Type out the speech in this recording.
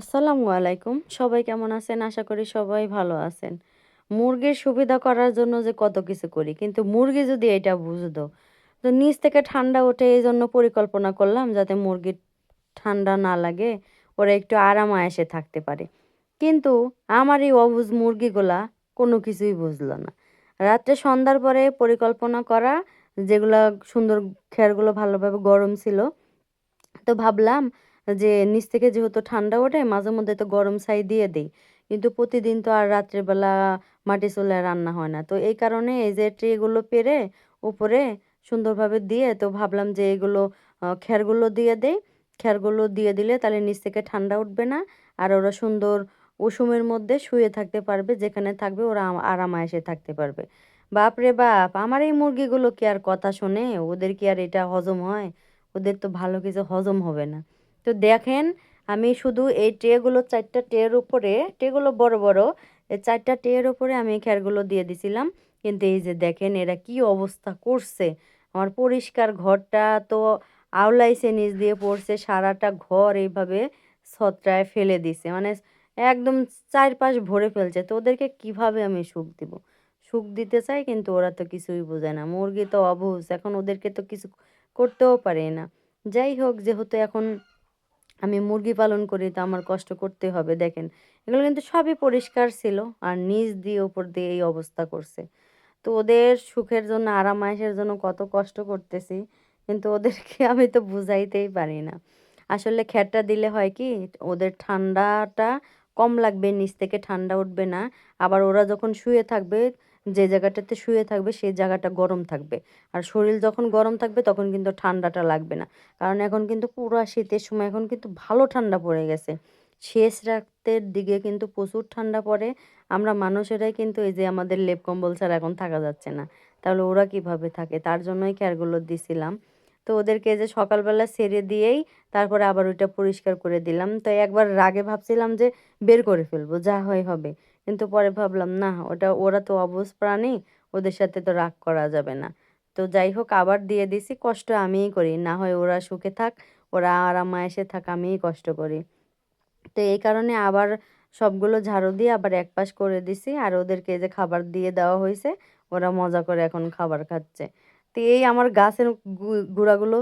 আসসালামু আলাইকুম। সবাই কেমন আছেন? আশা করি সবাই ভালো আছেন। মুরগির সুবিধা করার জন্য যে কত কিছু করি, কিন্তু মুরগি যদি এটা বুঝতো, তো নিচ থেকে ঠান্ডা ওঠে এই জন্য পরিকল্পনা করলাম যাতে মুরগির ঠান্ডা না লাগে, ওরা একটু আরাম আয়েসে থাকতে পারে। কিন্তু আমার এই অবুজ মুরগিগুলা কোনো কিছুই বুঝলো না। রাত্রে সন্ধ্যার পরে পরিকল্পনা করা, যেগুলা সুন্দর খেয়ারগুলো ভালোভাবে গরম ছিল, তো ভাবলাম যে নিচ থেকে যেহেতু ঠান্ডা ওঠে, মাঝে মধ্যে তো গরম ছাই দিয়ে দিই। কিন্তু প্রতিদিন তো আর রাত্রেবেলা মাটি চুলায় রান্না হয় না। তো এই কারণে এই যে ট্রেগুলো পেরে উপরে সুন্দরভাবে দিয়ে, তো ভাবলাম যে এগুলো খেরগুলো দিয়ে দেই। খেরগুলো দিয়ে দিলে তাহলে নিচ থেকে ঠান্ডা উঠবে না, আর ওরা সুন্দর উষুমের মধ্যে শুয়ে থাকতে পারবে, যেখানে থাকবে ওরা আরামায়েসে থাকতে পারবে। বাপ রে বাপ, আমার এই মুরগিগুলো কি আর কথা শোনে? ওদের কি আর এটা হজম হয়? ওদের তো ভালো কিছু হজম হবে না। তো দেখেন, আমি শুধু এই ট্রেগুলো চারটা ট্রের উপরে, ট্রেগুলো বড় বড় এই চারটা ট্রের উপরে আমি খেরগুলো দিয়ে দিছিলাম। কিন্তু এই যে দেখেন, এরা কি অবস্থা করছে। আমার পরিষ্কার ঘরটা তো আওলাইছে নিচ দিয়ে পড়ছে, সারাটা ঘর এইভাবে ছত্রায় ফেলে দিছে। মানে একদম চারপাশ ভরে ফেলছে। তো ওদেরকে কীভাবে আমি সুখ দিব? সুখ দিতে চাই কিন্তু ওরা তো কিছুই বোঝে না। মুরগি তো অবুঝ এখন ওদেরকে তো কিছু করতেও পারে না। যাই হোক, যেহেতু এখন আমি মুরগি পালন করি তো আমার কষ্ট করতে হবে, দেখেন। এগুলো কিন্তু সবই পরিষ্কার ছিল আর নিচ দিয়ে উপর দিয়ে এই অবস্থা করছে। তো ওদের সুখের জন্য আরামায়েশের জন্য কত কষ্ট করতেছি, কিন্তু ওদেরকে আমি তো বুঝাইতেই পারি না। আসলে খ্যারটা দিলে হয় কি, ওদের ঠান্ডাটা কম লাগবে, নিচ থেকে ঠান্ডা উঠবে না। আবার ওরা যখন শুয়ে থাকবে যে জায়গাটাতে শুয়ে থাকবে, সেই জায়গাটা গরম থাকবে। আর শরীর যখন গরম থাকবে, তখন কিন্তু ঠান্ডাটা লাগবে না। কারণ এখন কিন্তু পুরো শীতের সময় এখন কিন্তু ভালো ঠান্ডা পড়ে গেছে। শেষ রাতের দিকে কিন্তু প্রচুর ঠান্ডা পড়ে। আমরা মানুষেরাই কিন্তু এই যে আমাদের লেপ কম্বল ছাড়া এখন থাকা যাচ্ছে না। তাহলে ওরা কীভাবে থাকে? তার জন্যই খেয়ারগুলো দিছিলাম। তো ওদেরকে যে সকালবেলা সেরে দিয়েই তারপরে আবার ওইটা পরিষ্কার করে দিলাম। তো একবার রাগে ভাবছিলাম যে বের করে ফেলব, যা হয় হবে। কিন্তু পরে ভাবলাম, না, ওটা, ওরা তো অবুঝ প্রাণী, ওদের সাথে তো রাগ করা যাবে না। তো যাই হোক, আবার দিয়ে দিছি, কষ্ট আমিই করি। না হয় ওরা সুখে থাক, ওরা আরামায়েসে থাক, আমিই কষ্ট করি। তো এই কারণে আবার সবগুলো ঝাড়ু দিয়ে আবার এক পাশ করে দিছি, আর ওদেরকে যে খাবার দিয়ে দেওয়া হয়েছে ওরা মজা করে এখন খাবার খাচ্ছে। তো এই আমার গাছের গুঁড়াগুলো